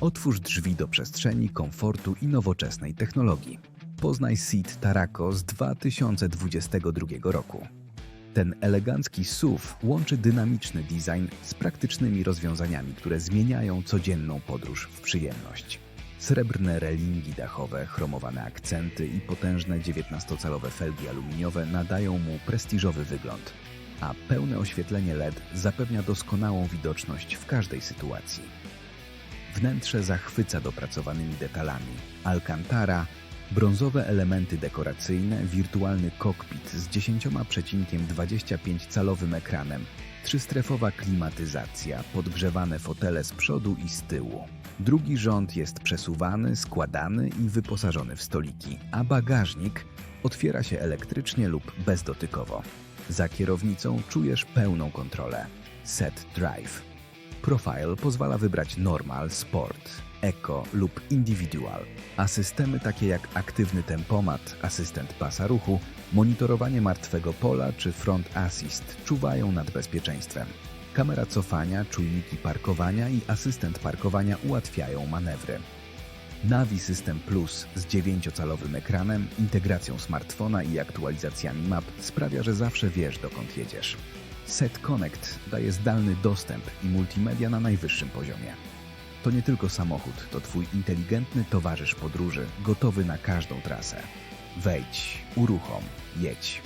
Otwórz drzwi do przestrzeni, komfortu i nowoczesnej technologii. Poznaj Seat Tarako z 2022 roku. Ten elegancki SUV łączy dynamiczny design z praktycznymi rozwiązaniami, które zmieniają codzienną podróż w przyjemność. Srebrne relingi dachowe, chromowane akcenty i potężne 19-calowe felgi aluminiowe nadają mu prestiżowy wygląd, a pełne oświetlenie LED zapewnia doskonałą widoczność w każdej sytuacji. Wnętrze zachwyca dopracowanymi detalami. Alcantara, brązowe elementy dekoracyjne, wirtualny kokpit z 10,25-calowym ekranem, trzystrefowa klimatyzacja, podgrzewane fotele z przodu i z tyłu. Drugi rząd jest przesuwany, składany i wyposażony w stoliki, a bagażnik otwiera się elektrycznie lub bezdotykowo. Za kierownicą czujesz pełną kontrolę. Set Drive. Profile pozwala wybrać Normal, Sport, Eco lub Individual, a systemy takie jak aktywny tempomat, asystent pasa ruchu, monitorowanie martwego pola czy front assist czuwają nad bezpieczeństwem. Kamera cofania, czujniki parkowania i asystent parkowania ułatwiają manewry. Navi System Plus z 9-calowym ekranem, integracją smartfona i aktualizacjami map sprawia, że zawsze wiesz dokąd jedziesz. Set Connect daje zdalny dostęp i multimedia na najwyższym poziomie. To nie tylko samochód, to Twój inteligentny towarzysz podróży, gotowy na każdą trasę. Wejdź, uruchom, jedź.